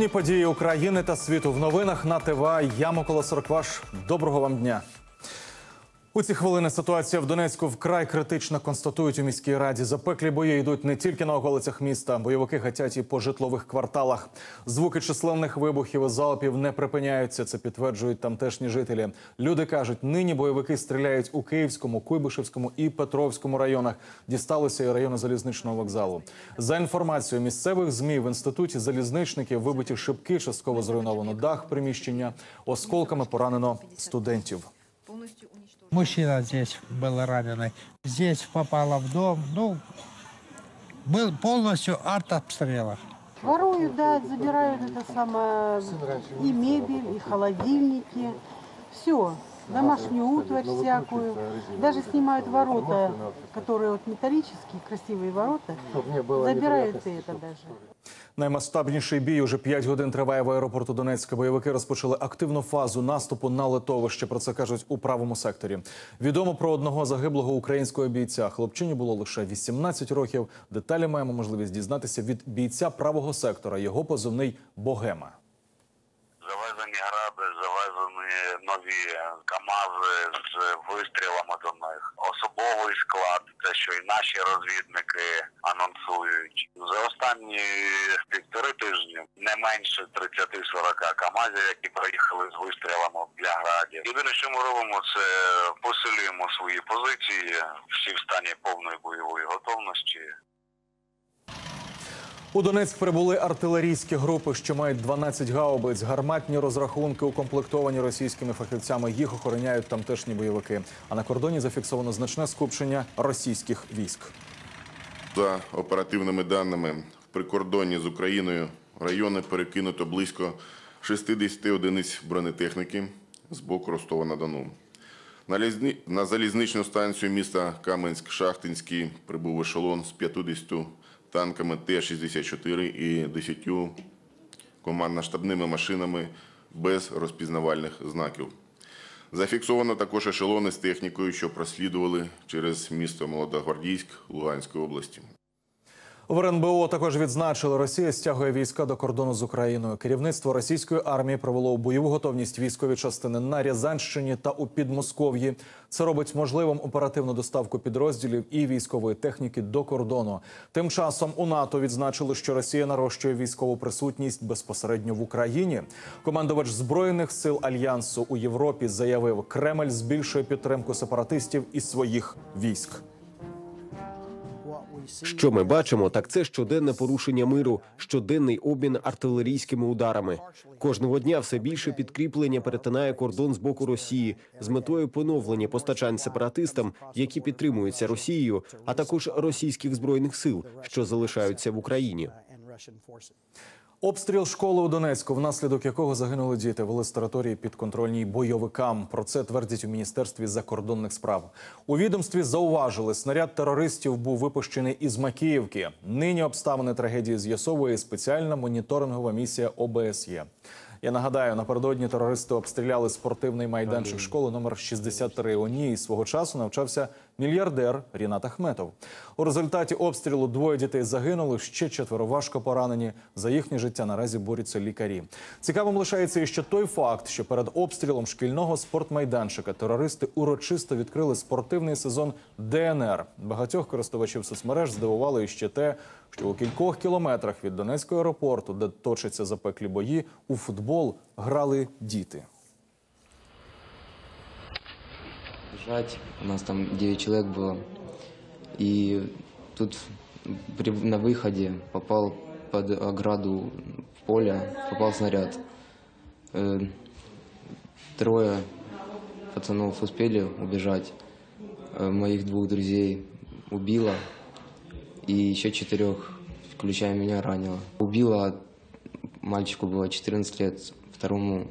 Головні події України та світу в новинах на ТВА. Я Микола Сорокваш. Доброго вам дня. У ці хвилини ситуація в Донецьку вкрай критична. Констатують у міській раді. Запеклі бої йдуть не тільки на околицях міста. Бойовики гатять і по житлових кварталах. Звуки численних вибухів і залпів не припиняються. Це підтверджують тамтешні жителі. Люди кажуть, нині бойовики стріляють у Київському, Куйбишевському і Петровському районах. Дісталися і району залізничного вокзалу. За інформацією місцевих змі в інституті залізничників вибиті шибки, частково зруйновано дах приміщення. Осколками поранено студентів. Мужчина здесь был раненый. Здесь попало в дом. Ну, был полностью артобстрела. Воруют, да, забирают это самое, и мебель, и холодильники, все, домашнюю утварь всякую. Даже снимают ворота, которые вот металлические, красивые ворота, забирают и это даже. Наймасштабніший бій уже 5 годин триває в аеропорту Донецька. Бойовики розпочали активну фазу наступу на литовище. Про це кажуть у правому секторі. Відомо про одного загиблого українського бійця. Хлопчині було лише 18 років. Деталі маємо можливість дізнатися від бійця правого сектора. Його позивний Богема. Завезені гради, завезені нові КАМАЗи з вистрілами до них. Особовий склад, те, що і наші розвідники анонсують. За останні півтори тижні не менше 30-40 КАМАЗів, які приїхали з вистрілами для градів. Єдине, що ми робимо, це посилюємо свої позиції, всі в стані повної бойової готовності. У Донецьк прибули артилерійські групи, що мають 12 гаубиць. Гарматні розрахунки укомплектовані російськими фахівцями. Їх охороняють тамтешні бойовики. А на кордоні зафіксовано значне скупчення російських військ. За оперативними даними, в прикордонні з Україною райони перекинуто близько 60 одиниць бронетехніки з боку Ростова-на-Дону. На, на залізничну станцію міста Каменськ-Шахтинський прибув ешелон з 50 танками Т-64 і 10 командно-штабними машинами без розпізнавальних знаків. Зафіксовано також ешелони з технікою, що прослідували через місто Молодогвардійськ Луганської області. В РНБО також відзначили, Росія стягує війська до кордону з Україною. Керівництво російської армії провело бойову готовність військові частини на Рязанщині та у Підмосков'ї. Це робить можливим оперативну доставку підрозділів і військової техніки до кордону. Тим часом у НАТО відзначили, що Росія нарощує військову присутність безпосередньо в Україні. Командувач збройних сил альянсу у Європі заявив, Кремль збільшує підтримку сепаратистів і своїх військ. Що ми бачимо, так це щоденне порушення миру, щоденний обмін артилерійськими ударами. Кожного дня все більше підкріплення перетинає кордон з боку Росії з метою поновлення постачань сепаратистам, які підтримуються Росією, а також російських збройних сил, що залишаються в Україні. Обстріл школи у Донецьку, внаслідок якого загинули діти, вели з території підконтрольній бойовикам. Про це твердять у міністерстві закордонних справ. У відомстві зауважили, снаряд терористів був випущений із Макіївки. Нині обставини трагедії з'ясовує спеціальна моніторингова місія ОБСЄ. Я нагадаю, напередодні терористи обстріляли спортивний майданчик школи номер 63. У ній свого часу навчався мільярдер Рінат Ахметов. У результаті обстрілу двоє дітей загинули, ще четверо важко поранені. За їхнє життя наразі борються лікарі. Цікавим лишається і ще той факт, що перед обстрілом шкільного спортмайданчика терористи урочисто відкрили спортивний сезон ДНР. Багатьох користувачів соцмереж здивувало ще те, що у кількох кілометрах від Донецького аеропорту, де точаться запеклі бої, у футбол грали діти. Бежать. У нас там 9 человек было. И тут при- на выходе попал под ограду в поле, попал снаряд. Э, Трое пацанов успели убежать. Э, Моих двух друзей убило. И еще четырех, включая меня, ранило. Убило мальчику было 14 лет, второму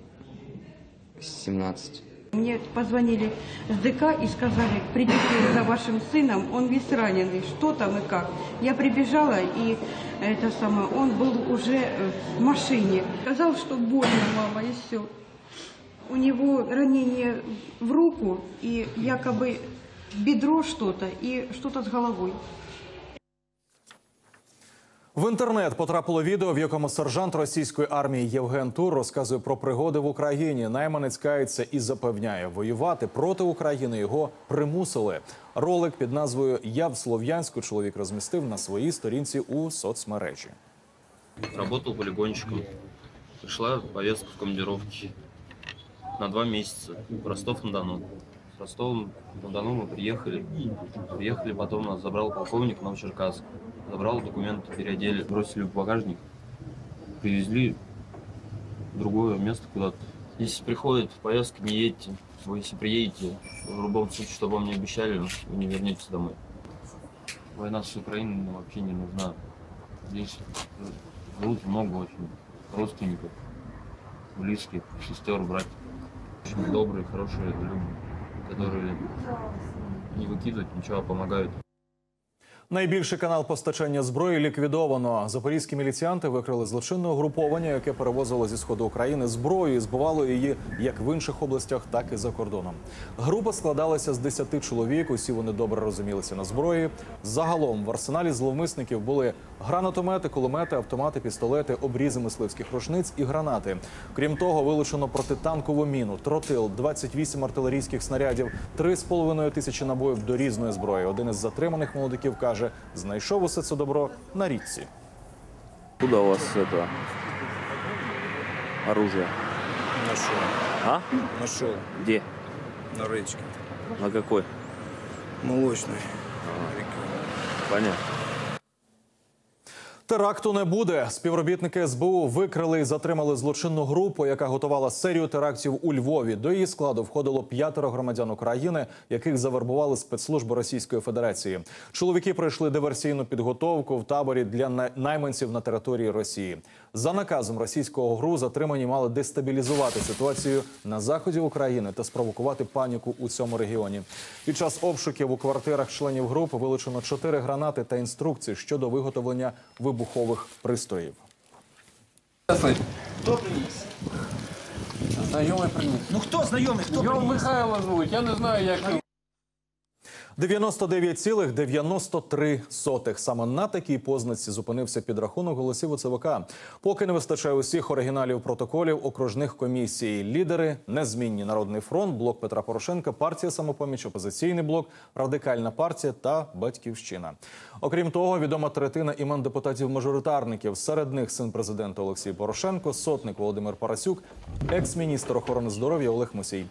17. Мне позвонили с ДК и сказали, придите за вашим сыном, он весь раненый, что там и как. Я прибежала, и это самое, он был уже э, в машине. Сказал, что больно, мама, и все. У него ранение в руку, и якобы бедро что-то, и что-то с головой. В інтернет потрапило відео, в якому сержант російської армії Євген Тур розказує про пригоди в Україні. Найманець кається і запевняє, воювати проти України його примусили. Ролик під назвою Я в Слов'янську чоловік розмістив на своїй сторінці у соцмережі. Работал полигонщиком. Пришла повестка в командировке на два месяца в Ростов-на-Дону. С Ростова-на-Дону мы приехали. Приехали, потом нас забрал полковник Новочеркасск. Забрал документы, переодели, бросили в багажник. Привезли в другое место куда-то. Если приходит повестка, не едьте. Вы если приедете, в любом случае, что вам не обещали, вы не вернетесь домой. Война с Украиной нам вообще не нужна. Здесь живут много очень родственников, близких, сестер, братьев. Очень добрые, хорошие люди, которые не выкидывают ничего, а помогают. Найбільший канал постачання зброї ліквідовано. Запорізькі міліціянти викрили злочинне угруповання, яке перевозило зі сходу України зброю і збивало її як в інших областях, так і за кордоном. Група складалася з 10 чоловік. Усі вони добре розумілися на зброї. Загалом в арсеналі зловмисників були гранатомети, кулемети, автомати, пістолети, обрізи мисливських рушниць і гранати. Крім того, вилучено протитанкову міну, тротил, 28 артилерійських снарядів, 3,5 тисячі набоїв до різної зброї. Один із затриманих молодиків каже, знайшов усе це добро на річці. Куда у вас это оружие? Нашел. А? Нашел. Где? На речке. На какой? Молочной. Понятно. Теракту не буде. Співробітники СБУ викрили і затримали злочинну групу, яка готувала серію терактів у Львові. До її складу входило п'ятеро громадян України, яких завербували спецслужби Російської Федерації. Чоловіки пройшли диверсійну підготовку в таборі для найманців на території Росії. За наказом російського ГРУ затримані мали дестабілізувати ситуацію на заході України та спровокувати паніку у цьому регіоні. Під час обшуків у квартирах членів групи вилучено чотири гранати та інструкції щодо виготовлення вибухових пристроїв. Знайомий приніс. Ну хто знайомий? Хто Його Михайло звуть, я не знаю, як він. 99,93. Саме на такій познаці зупинився підрахунок голосів у ЦВК. Поки не вистачає усіх оригіналів протоколів окружних комісій. Лідери незмінні Народний фронт, блок Петра Порошенка, партія самопоміч, опозиційний блок, радикальна партія та батьківщина. Окрім того, відома третина імен депутатів-мажоритарників. Серед них син президента Олексій Порошенко, сотник Володимир Парасюк, екс-міністр охорони здоров'я Олег Мусій.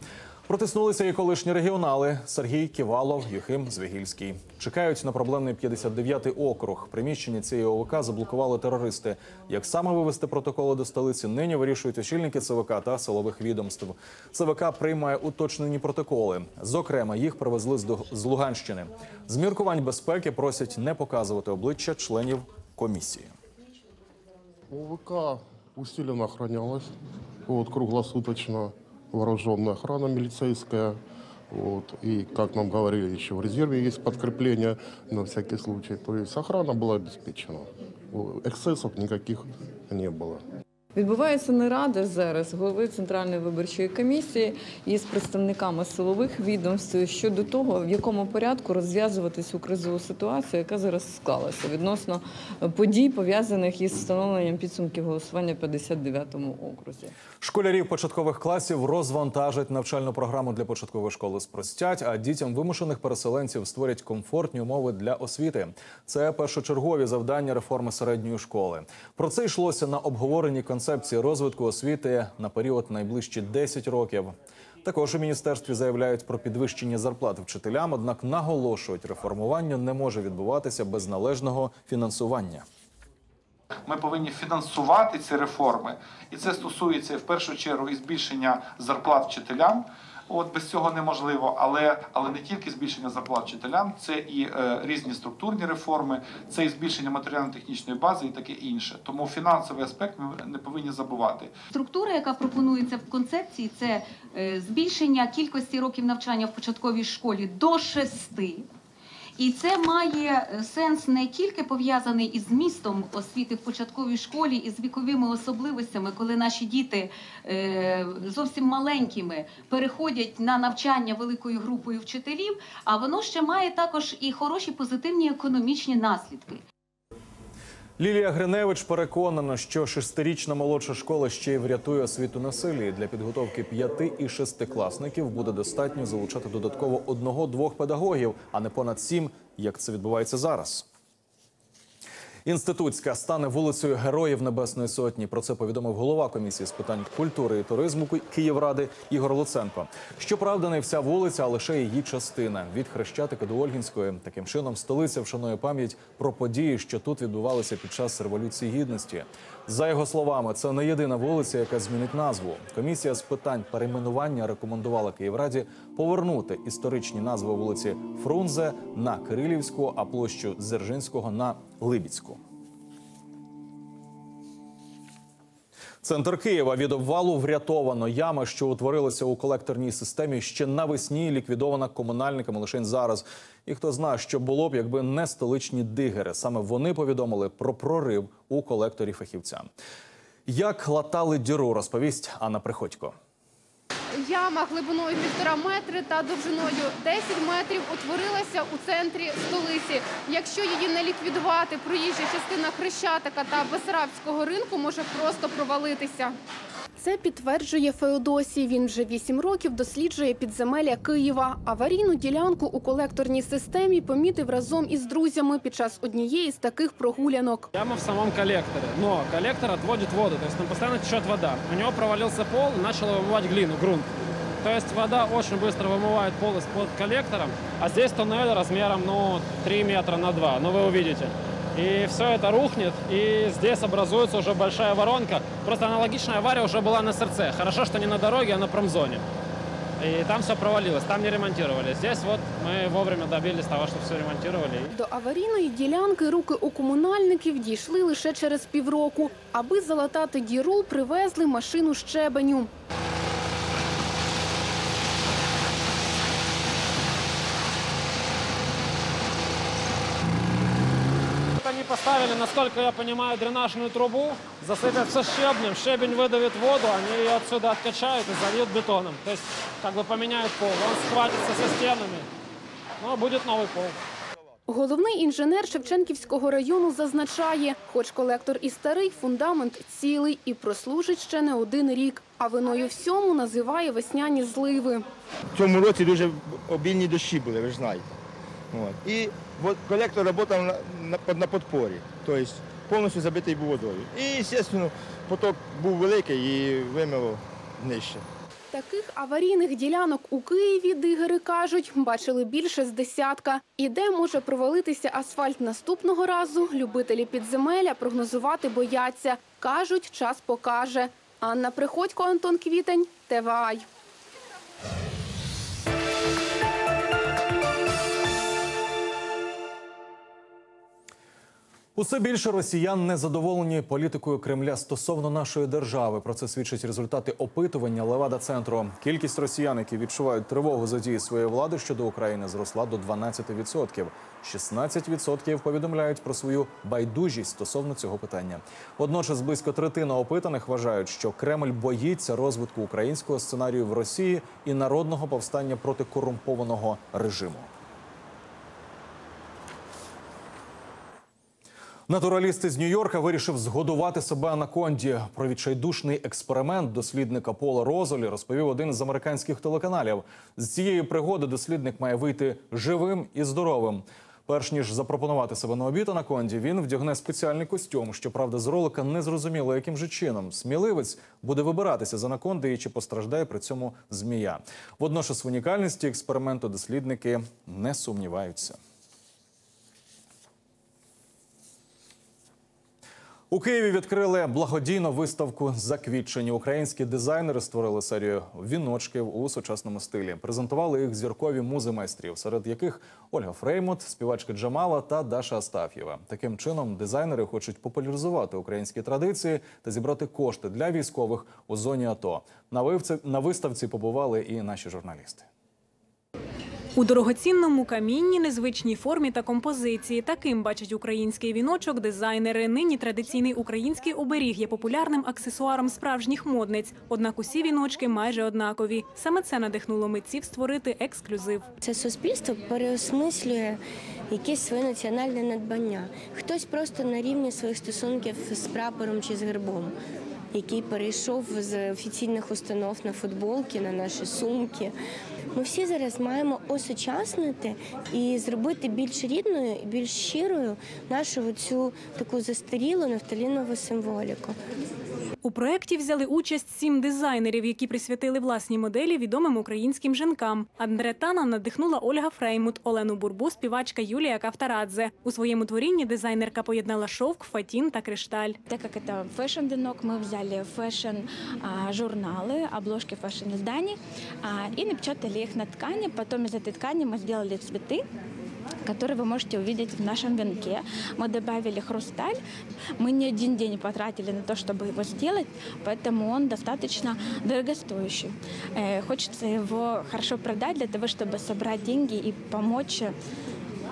Протиснулися і колишні регіонали Сергій Ківалов, Юхим Звігільський. Чекають на проблемний 59-й округ. Приміщення цієї ОВК заблокували терористи. Як саме вивести протоколи до столиці, нині вирішують очільники ЦВК та силових відомств. ЦВК приймає уточнені протоколи. Зокрема, їх привезли з Луганщини. З міркувань безпеки просять не показувати обличчя членів комісії. ОВК усиленно охранялась, круглосуточно вооруженная охрана милицейская. Вот, и, как нам говорили, еще в резерве есть подкрепление на всякий случай. То есть охрана была обеспечена. Эксцессов никаких не было. Відбувається нарада зараз голови Центральної виборчої комісії із представниками силових відомств щодо того, в якому порядку розв'язувати цю кризову ситуацію, яка зараз склалася відносно подій, пов'язаних із встановленням підсумків голосування в 59-му окрузі. Школярів початкових класів розвантажать навчальну програму для початкової школи спростять, а дітям вимушених переселенців створять комфортні умови для освіти. Це першочергові завдання реформи середньої школи. Про це йшлося на обговоренні концепції розвитку освіти на період найближчі 10 років. Також у міністерстві заявляють про підвищення зарплат вчителям, однак наголошують, реформування не може відбуватися без належного фінансування. Ми повинні фінансувати ці реформи, і це стосується в першу чергу і збільшення зарплат вчителям. От без цього неможливо, але але не тільки збільшення зарплат вчителям, це і е, різні структурні реформи, це і збільшення матеріально-технічної бази і таке інше. Тому фінансовий аспект ми не повинні забувати. Структура, яка пропонується в концепції, це е, збільшення кількості років навчання в початковій школі до шести. І це має е, сенс не тільки пов'язаний із змістом освіти в початковій школі і з віковими особливостями, коли наші діти е, зовсім маленькими переходять на навчання великою групою вчителів, а воно ще має також і хороші позитивні економічні наслідки. Лілія Гриневич переконана, що шестирічна молодша школа ще й врятує освіту на селі. Для підготовки п'яти і шестикласників буде достатньо залучати додатково одного-двох педагогів, а не понад сім, як це відбувається зараз. Інститутська стане вулицею Героїв Небесної Сотні. Про це повідомив голова комісії з питань культури і туризму Ки- Київради Ігор Луценко. Щоправда, не вся вулиця, а лише її частина від Хрещатика до Ольгінської. Таким чином, столиця вшанує пам'ять про події, що тут відбувалися під час революції гідності. За його словами, це не єдина вулиця, яка змінить назву. Комісія з питань перейменування рекомендувала Київраді повернути історичні назви вулиці Фрунзе на Кирилівську, а площу Дзержинського на Либіцьку. Центр Києва від обвалу врятовано. Яма, що утворилася у колекторній системі, ще навесні ліквідована комунальниками лише зараз. І хто знає, що було б, якби не столичні дигери. Саме вони повідомили про прорив у колекторі фахівця. Як латали діру, розповість Анна Приходько. Яма глибиною півтора метри та довжиною 10 метрів утворилася у центрі столиці. Якщо її не ліквідувати, проїжджа частина Хрещатика та Бесарабського ринку може просто провалитися. Це підтверджує Феодосій. Він вже 8 років досліджує підземелля Києва. Аварійну ділянку у колекторній системі помітив разом із друзями під час однієї з таких прогулянок. Яма в самом коллекторе, но коллектор отводит воду, то есть там постоянно течет вода. У него провалился пол и начал вымывать глину, грунт. То есть вода очень быстро вымывает пол из-под коллектором, а здесь туннель размером, ну, 3 метра на 2, ну, вы увидите. И все это рухнет, и здесь образуется уже большая воронка. Просто аналогичная авария уже была на СРЦ. Хорошо, что не на дороге, а на промзоне. И там все провалилось, там не ремонтировали. Здесь вот мы вовремя добились того, что все ремонтировали. До аварійної ділянки руки у комунальників дійшли лише через півроку. Аби залатати діру, привезли машину щебеню. поставили, насколько я понимаю, дренажную трубу, засыпят все щебнем, щебень выдавит воду, они ее отсюда откачают и зальют бетоном. То есть как бы поменяют пол. Он схватится со стенами, но будет новый пол. Головний інженер Шевченківського району зазначає, хоч колектор і старий, фундамент цілий і прослужить ще не один рік. А виною всьому називає весняні зливи. В цьому році дуже обільні дощі були, ви ж знаєте. От. І от колектор працював на, на, на подпорі, тобто повністю забитий був водою. І, звісно, поток був великий і вимило нижче. Таких аварійних ділянок у Києві дигери кажуть, бачили більше з десятка. І де може провалитися асфальт наступного разу, любителі підземелля прогнозувати бояться. Кажуть, час покаже. Анна Приходько, Антон Квітень, ТВАЙ. Усе більше росіян незадоволені політикою Кремля стосовно нашої держави. Про це свідчать результати опитування Левада центру. Кількість росіян, які відчувають тривогу за дії своєї влади щодо України, зросла до 12%. 16% повідомляють про свою байдужість стосовно цього питання. Водночас близько третина опитаних вважають, що Кремль боїться розвитку українського сценарію в Росії і народного повстання проти корумпованого режиму. Натураліст із Нью-Йорка вирішив згодувати себе анаконді. Про відчайдушний експеримент дослідника Пола Розолі розповів один з американських телеканалів. З цієї пригоди дослідник має вийти живим і здоровим. Перш ніж запропонувати себе на обід анаконді, він вдягне спеціальний костюм. Щоправда, з ролика не зрозуміло, яким же чином сміливець буде вибиратися з анаконди і чи постраждає при цьому змія. Водночас в унікальності експерименту дослідники не сумніваються. У Києві відкрили благодійну виставку заквітчені. Українські дизайнери створили серію віночків у сучасному стилі. Презентували їх зіркові музи майстрів, серед яких Ольга Фреймут, співачка Джамала та Даша Астаф'єва. Таким чином дизайнери хочуть популяризувати українські традиції та зібрати кошти для військових у зоні АТО. На виставці побували і наші журналісти. У дорогоцінному камінні, незвичній формі та композиції. Таким бачать український віночок дизайнери. Нині традиційний український оберіг є популярним аксесуаром справжніх модниць. Однак усі віночки майже однакові. Саме це надихнуло митців створити ексклюзив. Це суспільство переосмислює якесь своє національне надбання. Хтось просто на рівні своїх стосунків з прапором чи з гербом, який перейшов з офіційних установ на футболки, на наші сумки. Ми всі зараз маємо осучаснити і зробити більш рідною і більш щирою нашу цю таку застарілу нафталінову символіку. У проєкті взяли участь сім дизайнерів, які присвятили власні моделі відомим українським жінкам. Андре Тана надихнула Ольга Фреймут, Олену Бурбу, співачка Юлія Кавтарадзе. У своєму творінні дизайнерка поєднала шовк, фатін та кришталь. Так как это фэшн-венок, мы взяли фэшн-журналы, обложки фэшн-изданий а, и напечатали их на ткани. Потом из этой ткани мы сделали цветы, Которые вы можете увидеть в нашем венке. Мы добавили хрусталь. Мы не один день потратили на то, чтобы его сделать, поэтому он достаточно дорогостоящий. Э, Хочется его хорошо продать для того, чтобы собрать деньги и помочь,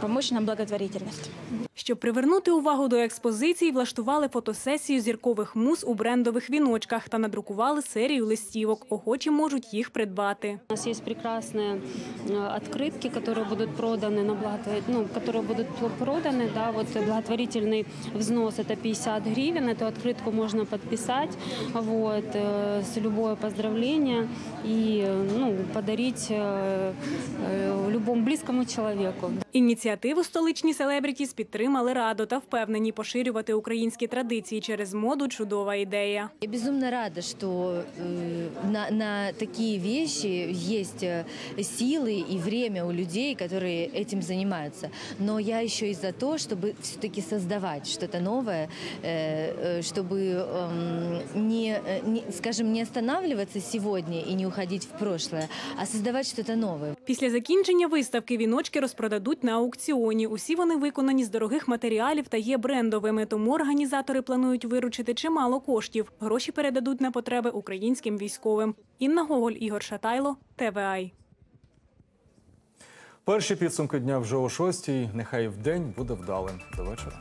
помочь на благотворительность. Щоб привернути увагу до експозиції, влаштували фотосесію зіркових муз у брендових віночках та надрукували серію листівок. Охочі можуть їх придбати. У нас есть прекрасные э, открытки, которые будут проданы на благотвор... ну, которые будут проданы, да, вот благотворительный взнос это 50 гривен, эту открытку можно подписать, вот, э, с любое поздравление и э, ну, подарить э, э, любому близкому человеку. Ініціативу столичні селебрітіс підтримали радо та впевнені поширювати українські традиції через моду чудова ідея. Я безумно рада, что э, на, на такие вещи есть э, силы и время у людей, которые этим занимаются. Но я еще и за то, чтобы все-таки создавать что-то новое, э, э, чтобы эм, не, э, не, скажем, не останавливаться сегодня и не уходить в прошлое, а создавать что-то новое. Після закінчення виставки віночки розпродадуть на аукціоні. Усі вони виконані з дорогих матеріалів та є брендовими, тому організатори планують виручити чимало коштів. Гроші передадуть на потреби українським військовим. Інна Гоголь, Ігор Шатайло, ТВАЙ. Перші підсумки дня вже о шостій. Нехай в день буде вдалим. До вечора.